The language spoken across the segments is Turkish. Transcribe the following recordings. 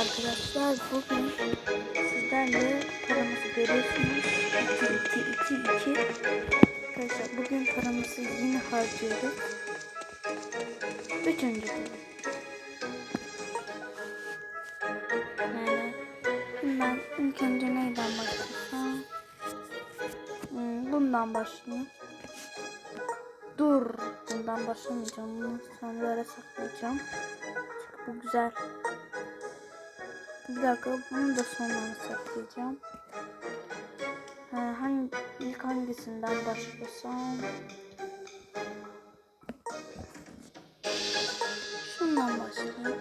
arkadaşlar bugün sizlerle paramızı görüyorsunuz. 2 2 2 2 Arkadaşlar bugün paramızı yine harcıyoruz. Üçüncü bölüm. Yani ben ilk önce neyden başlasam? Hmm, bundan başlayayım. Dur. Bundan başlamayacağım. Bunu sonralara saklayacağım. Bu güzel. Bir dakika bunu da sonralara saklayacağım. Ha, hangi, ilk hangisinden başlasam? Şundan başlayayım.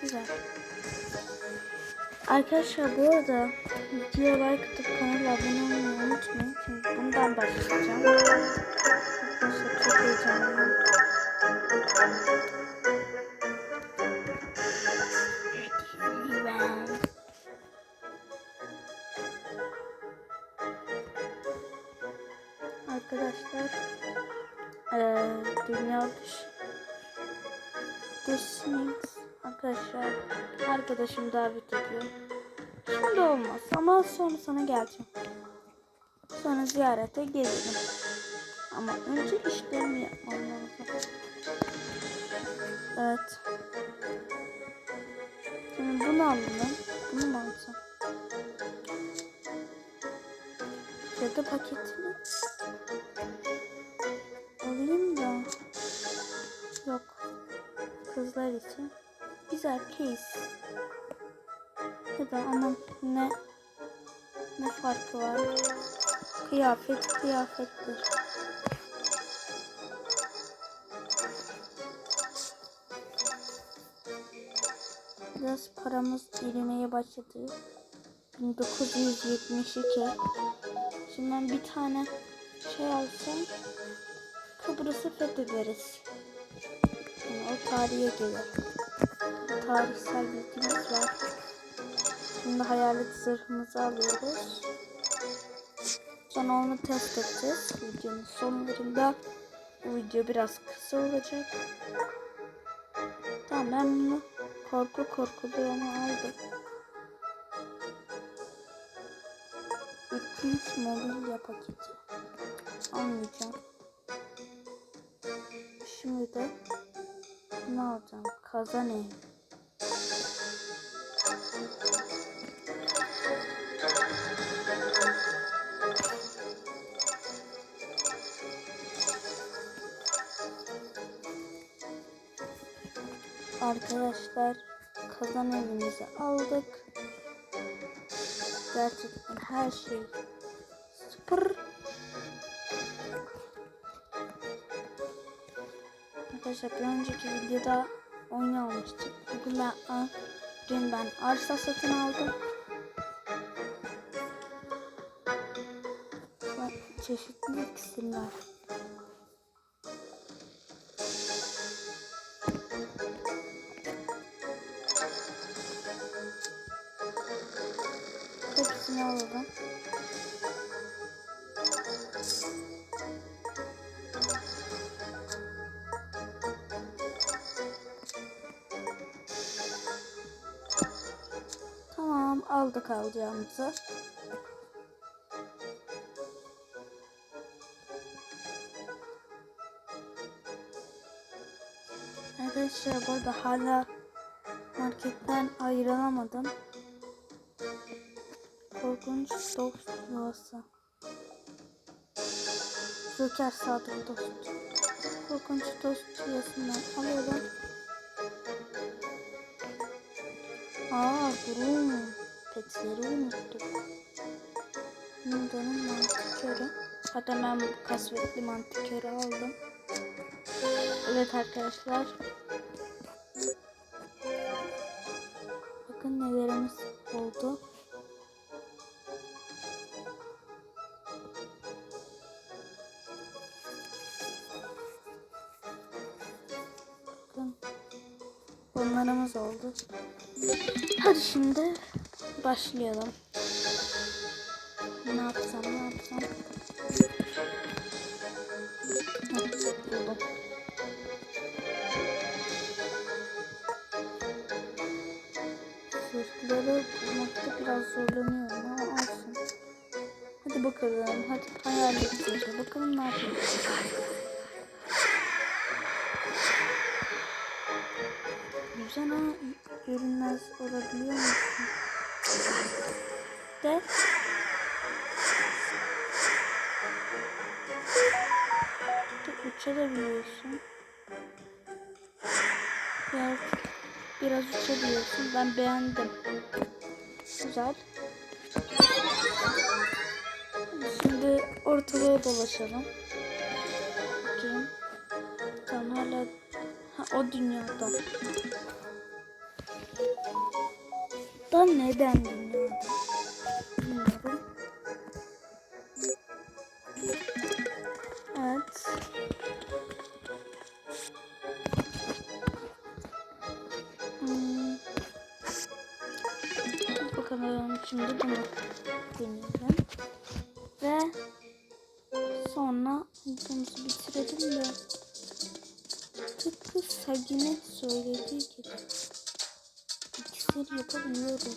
Güzel. Arkadaşlar bu arada videoya like atıp kanala abone olmayı unutmayın. Çünkü bundan başlayacağım. Arkadaşlar çok heyecanlıyım. Arkadaşlar eee dünya dışı dışınız arkadaşlar arkadaşım davet ediyor. Şimdi olmaz ama sonra sana geleceğim. Sonra ziyarete gelirim. Ama önce işlerimi yapmam lazım. Evet. Şimdi bunu alalım. Bunu mu alsam? Ya da paketini alayım da. Yok. Kızlar için. Güzel case. Ya da ama ne ne farkı var? Kıyafet kıyafettir. Biraz paramız erimeye başladı. 1972. Şimdi ben bir tane şey alsam Kıbrıs'ı fethederiz. Yani o tarihe gelir. Tarihsel bilgimiz var. Şimdi hayalet zırhımızı alıyoruz. Sonra onu test edeceğiz. Videonun sonlarında. Bu video biraz kısa olacak. Tamam ben bunu korku korkulu onu aldım. 200 mobilya paketi. Almayacağım. Şimdi de ne alacağım? Kazan ev. Arkadaşlar kazan evimizi aldık. Gerçekten her şey Arkadaşlar bir önceki videoda oyun almıştık. Bugün ben, dün ben arsa satın aldım. Ve çeşitli iksirler. Aldık alacağımızı. Arkadaşlar burada hala marketten ayrılamadım. Korkunç dost yuvası. Joker sadık dost. Korkunç dost yuvasından alıyorum. Aa durun. Petleri unuttuk. Nida'nın mantikörü. Hatta ben bu kasvetli mantikörü aldım. Evet arkadaşlar. Bakın nelerimiz oldu. Bakın. Bunlarımız oldu. Hadi şimdi başlayalım. Ne yapsam ne yapsam. Buldum. Zırhları bulmakta biraz zorlanıyorum ama olsun. Hadi bakalım. Hadi hayal edeceğiz. Bakalım ne yapıyoruz. Güzel ama görünmez olabiliyor musun? De. Uçabiliyorsun. Biraz, biraz uçabiliyorsun. Ben beğendim. Güzel. Şimdi ortalığa dolaşalım. Bakayım. Tamam hala ha, o dünyada. Da neden? Bilmiyorum. Evet. Hmm. Bakalım şimdi bunu deneyelim. Ve sonra videomuzu bitirelim de tıpkı Sagi'nin yapabiliyoruz.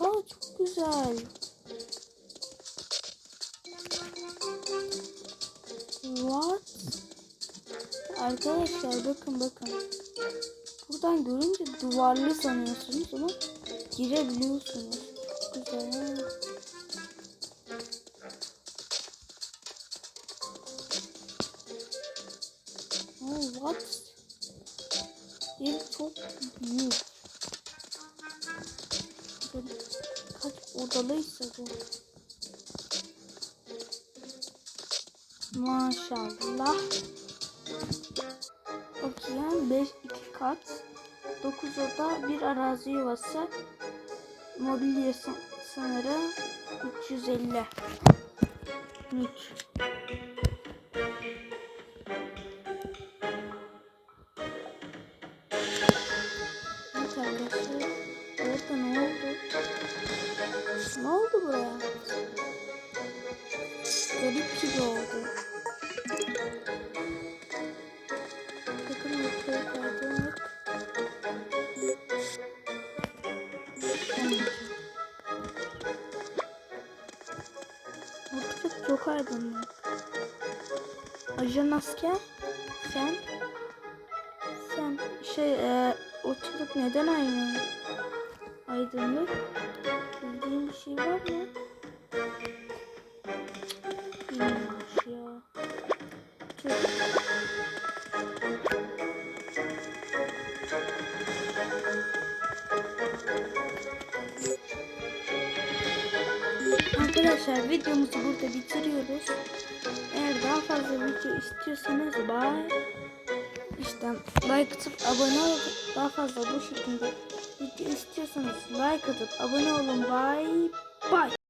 Oha çok güzel. What? Arkadaşlar bakın bakın. Buradan görünce duvarlı sanıyorsunuz ama girebiliyorsunuz. Çok güzel. Böyle kaç odalıysa bu. Maşallah. Bakayım 5 2 kat. 9 oda bir arazi yuvası. Mobilya san- sınırı 350. 3. gibi oldu. Bakın yukarı. Olmayacak. Ortalık çok aydınlık. Ajan asker sen sen şey e, ortalık neden aynı aydınlık? Bildiğin bir şey var mı? Arkadaşlar videomuzu burada bitiriyoruz. Eğer daha fazla video istiyorsanız bye. İşte like atıp abone olun. Daha fazla bu şekilde video istiyorsanız like atıp abone olun. Bye bye.